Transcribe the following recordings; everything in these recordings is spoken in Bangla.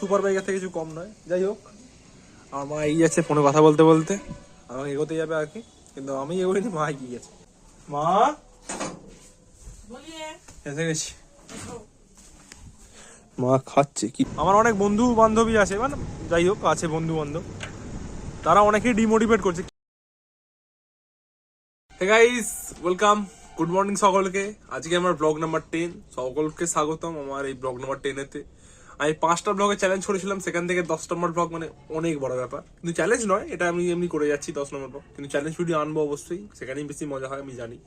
সুপার বাইকের থেকে কিছু কম নয়। যাই হোক, আমার মা এগিয়ে যাচ্ছে ফোনে কথা বলতে বলতে। আমাকে এগোতে যাবে আর কি, কিন্তু আমি এগোইনি, মা এগিয়ে গেছে। মা? এসে গেছি। মা খাচ্ছে কি? আমার অনেক বন্ধু বান্ধবী আছে মানে যাই হোক, আছে বন্ধু বান্ধব তারা অনেকেই ডিমোটিভেট করছে। গাইস ওয়েলকাম গুড মর্নিং সকলকে। আজকে আমার ব্লগ নাম্বার টেন সকলকে স্বাগতম আমার এই ব্লগ নাম্বার টেনেতে আমি পাঁচটা ব্লগে চ্যালেঞ্জ করেছিলাম, সেখান থেকে দশ নম্বর ব্লগ মানে অনেক বড় ব্যাপার। কিন্তু চ্যালেঞ্জ নয়, এটা আমি এমনি করে যাচ্ছি দশ নম্বর ব্লগ কিন্তু চ্যালেঞ্জ ভিডিও আনব অবশ্যই, সেখানেই বেশি মজা হয়, আমি জানি।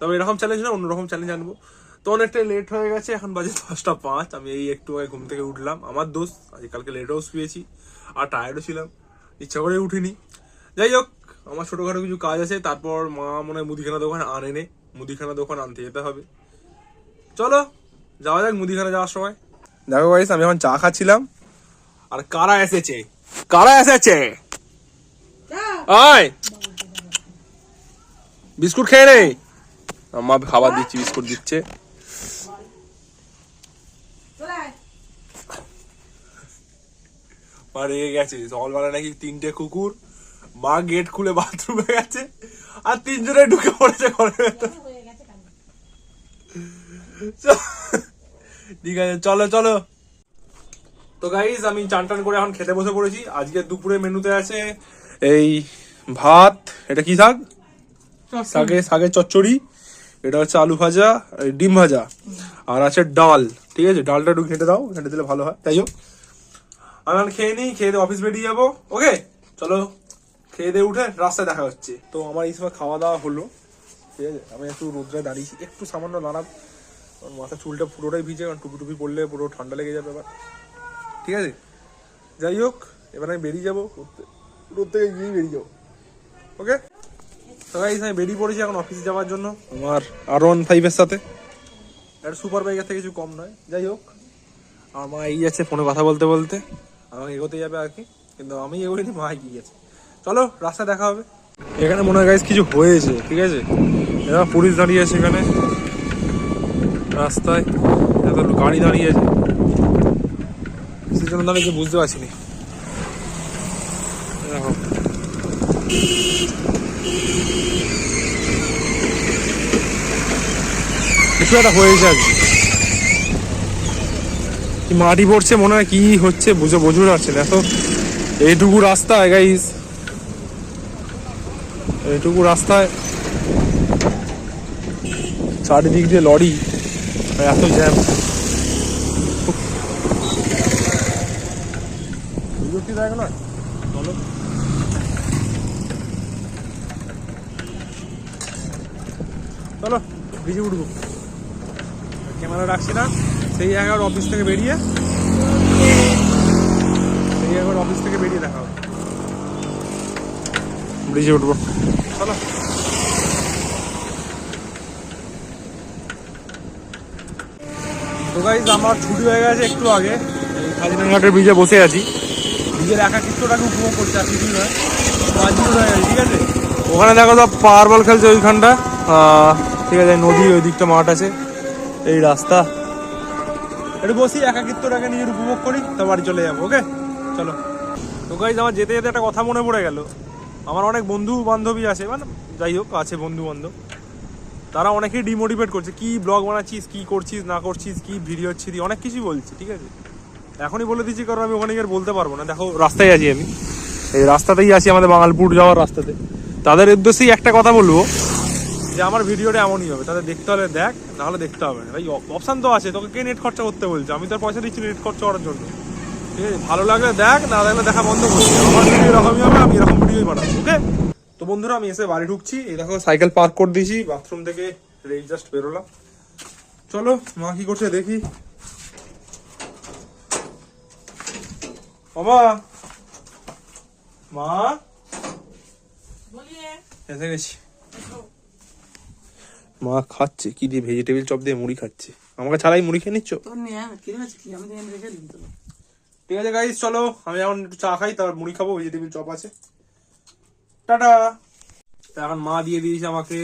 তবে এরকম চ্যালেঞ্জ না, অন্যরকম চ্যালেঞ্জ আনব। তো অনেকটাই লেট হয়ে গেছে, এখন বাজে দশটা পাঁচ, আমি এই একটু আগে ঘুম থেকে উঠলাম। আমার দোষ আজ কালকে লেটেও শুয়েছি, আর টায়ার্ডও ছিলাম, ইচ্ছা করে উঠিনি। যাই হোক, আমার ছোটোখাটো কিছু কাজ আছে, তারপর মা মনে হয় মুদিখানা দোকান আনে নে মুদিখানা দোকান আনতে যেতে হবে। চলো, যাওয়া যাক মুদিখানা যাওয়ার সময়। দেখো গাইস আমি এখন চা খাচ্ছিলাম। আর কারা এসেছে? কারা এসেছে? আয় বিস্কুট খেয়ে নে। মা খাবার দিচ্ছি বিস্কুট দিচ্ছে। মা রেগে গেছে। সকালবেলা নাকি তিনটে কুকুর মা গেট খুলে বাথরুমে গেছে আর তিনজনে ঢুকে পড়েছে ঘরের ভেতর। চ- ঠিক আছে চলো চলো। তো গাইজ আমি চান টান করে এখন খেতে বসে পড়েছি। আজকে দুপুরে মেনুতে আছে এই ভাত এটা কি শাক? শাকে শাকের চচ্চড়ি এটা হচ্ছে আলু ভাজা ডিম ভাজা আর আছে ডাল ঠিক আছে? ডালটা একটু ঘেঁটে দাও ঘেঁটে দিলে ভালো হয়। তাই হোক আমি এখন খেয়ে নিই খেয়ে অফিস বেরিয়ে যাব। ওকে চলো খেয়ে দিয়ে উঠে রাস্তায় দেখা হচ্ছে। তো আমার এই সময় খাওয়া দাওয়া হলো ঠিক আছে? আমি একটু রোদ্রে দাঁড়িয়েছি একটু সামান্য দাঁড়াব আমার মাথা চুলটা পুরোটাই ভিজে, কারণ টুপি টুপি পড়লে পুরো ঠান্ডা লেগে যাবে এবার ঠিক আছে? যাই হোক, এবার আমি বেরিয়ে যাব। রোদ- থেকে গিয়েই বেরিয়ে যাব। ওকে? তো গাইস আমি বেরিয়ে পড়েছি এখন অফিসে যাওয়ার জন্য। আমার আর ওয়ান ফাইভের সাথে। একটা সুপার বাইকের থেকে কিছু কম নয়। যাই হোক, আমার মা এগিয়ে যাচ্ছে ফোনে কথা বলতে বলতে। আমাকে এগোতে যাবে আর কি। কিন্তু আমি এগোইনি, মা এগিয়ে গেছে। চলো, রাস্তায় দেখা হবে। এখানে মনে হয় গাইস কিছু হয়েছে। ঠিক আছে? এরা পুলিশ দাঁড়িয়ে আছে এখানে। রাস্তায় এত গাড়ি দাঁড়িয়ে আছে। সেজন্য আমি কিছু বুঝতে পারছি দেখো। কিছু একটা হয়েছে আর কি। মাটি পড়ছে মনে হয়, কি হচ্ছে বুঝে বোঝা যাচ্ছে না। এত এইটুকু রাস্তায় গাইস এইটুকু রাস্তায়। চারিদিক দিয়ে লরি। এত জ্যাম বিরক্তি দায়ক নয় বলো চলো ভিজে উঠবো ক্যামেরা রাখছি না সেই এগারো অফিস থেকে বেরিয়ে সেই এগারো অফিস থেকে বেরিয়ে দেখা হবে ব্রিজে উঠবো চলো তো আমার ছুটি হয়ে গেছে একটু আগে। এই খাজিনাঘাটের ব্রিজে বসে আছি। ব্রিজের একাকিত্বটাকে উপভোগ করছি, আর কিছুই নয়। ঠিক আছে? ওখানে দেখো তো পাওয়ার বল খেলছে ওইখানটা। ঠিক আছে নদী ওই দিকটা মাঠ আছে। এই রাস্তা। একটু বসি, একাকিত্বটাকে নিজের উপভোগ করি, তো বাড়ি চলে যাব ওকে চলো। তো গাইজ আমার যেতে যেতে একটা কথা মনে পড়ে গেল। আমার অনেক বন্ধু বান্ধবী আছে মানে যাই হোক, আছে বন্ধু বান্ধব তারা অনেকেই ডিমোটিভেট করছে, কি ব্লগ বানাচ্ছিস, কি করছিস, না করছিস, কি ভিডিও ছিরি অনেক কিছুই বলছে, ঠিক আছে? এখনই বলে দিচ্ছি, কারণ আমি ওখানে গিয়ে বলতে পারব না। দেখো, রাস্তায় আছি আমি। এই রাস্তাতেই আছি আমাদের বাঙালপুর যাওয়ার রাস্তাতে। তাদের উদ্দেশ্যেই একটা কথা বলব, যে আমার ভিডিওটা এমনই হবে। তাদের দেখতে হলে দেখ না হলে দেখতে হবে না। ভাই অপশান তো আছে, তোকে কে নেট খরচা করতে বলছে? আমি তো পয়সা দিচ্ছি নেট খরচা করার জন্য। ঠিক আছে? ভালো লাগলে দেখ, না লাগলে দেখা বন্ধ করছি। আমার ভিডিও এরকমই হবে, আমি এরকম ভিডিওই বানাবো ওকে তো বন্ধুরা আমি এসে বাড়ি ঢুকছি। এই দেখো সাইকেল পার্ক করে দিয়েছি বাথরুম থেকে রেল জাস্ট বেরোলাম। চলো মা কি করছে দেখি। বাবা মা! এসে গেছি। মা খাচ্ছে কি দিয়ে ভেজিটেবিল চপ দিয়ে মুড়ি খাচ্ছে। আমাকে ছাড়াই মুড়ি খেয়ে নিচ্ছ? ঠিক আছে গাইস চলো। আমি এখন একটু চা খাই তারপর মুড়ি খাব ভেজিটেবিল চপ আছে। টাটা। এখন মা দিয়ে দিয়েছে আমাকে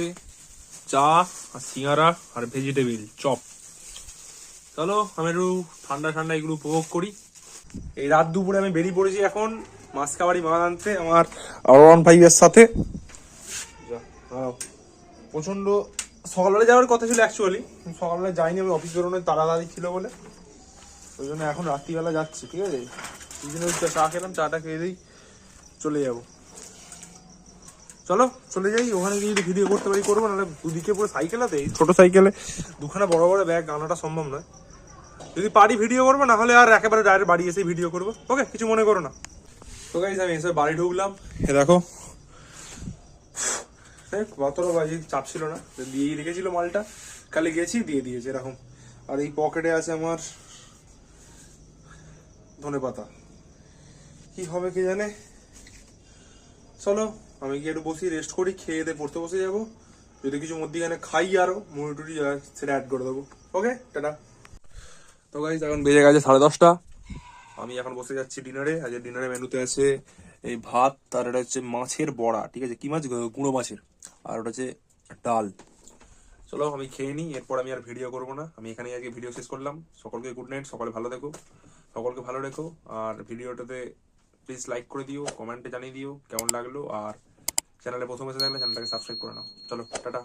চা, আর সিঙ্গারা, আর ভেজিটেবিল চপ। চলো, আমি একটু ঠান্ডা ঠান্ডা এগুলো উপভোগ করি। এই রাত দুপুরে আমি বেরিয়ে পড়েছি এখন মাছ কাবাড়ি মাছ আনতে আমার ওয়ান ফাইভের সাথে। প্রচণ্ড সকালবেলা যাওয়ার কথা ছিল অ্যাকচুয়ালি সকালবেলা যাইনি আমি অফিস বেরোনোর তাড়াতাড়ি ছিল বলে। ওই জন্য এখন রাত্রিবেলা যাচ্ছি, ঠিক আছে? ওই চা খেলাম, চাটা খেয়ে দিই, চলে যাব। চলো, চলে যাই, ওখানে গিয়ে যদি ভিডিও করতে পারি, করব, নাহলে দুদিকে পুরো সাইকেলাতে এই ছোট সাইকেলে দুখানা বড় বড় ব্যাগ আনাটা সম্ভব নয়। যদি পারি ভিডিও করব না হলে আর একেবারে ডাইরেক্ট বাড়ি এসে ভিডিও করব। ওকে কিছু মনে করো না। তো গাইজ আমি এসে বাড়ি ঢুকলাম। এ দেখো অতটা বাজে চাপ ছিল না দিয়েই রেখেছিল মালটা। কালে গেছি, দিয়ে দিয়েছে, এরকম। আর এই পকেটে আছে আমার ধনে পাতা কি হবে কে জানে? চলো আমি গিয়ে একটু বসি রেস্ট করি, খেয়ে দিয়ে পড়তে বসে যাব। যদি কিছু মধ্যিখানে খাই আরও, মুড়ি টুড়ি সেটা অ্যাড করে দেবো। ওকে টাটা। তো গাইজ এখন বেজে গেছে সাড়ে দশটা। আমি এখন বসে যাচ্ছি ডিনারে আজ ডিনারে মেনুতে আছে এই ভাত, আর এটা হচ্ছে মাছের বড়া, ঠিক আছে? কি মাছ? গুঁড়ো মাছের। আর ওটা হচ্ছে ডাল। চলো, আমি খেয়ে নিই, এরপর আমি আর ভিডিও করব না। আমি এখানে আগে ভিডিও শেষ করলাম। সকলকে গুড নাইট সকলে ভালো দেখো সকলকে ভালো রেখো। আর ভিডিওটাতে প্লিজ লাইক করে দিও কমেন্টে জানিয়ে দিও, কেমন লাগল? আর চ্যানেলে প্রথম এসে থাকলে চ্যানেলটাকে সাবস্ক্রাইব করে নাও। চলো টাটা।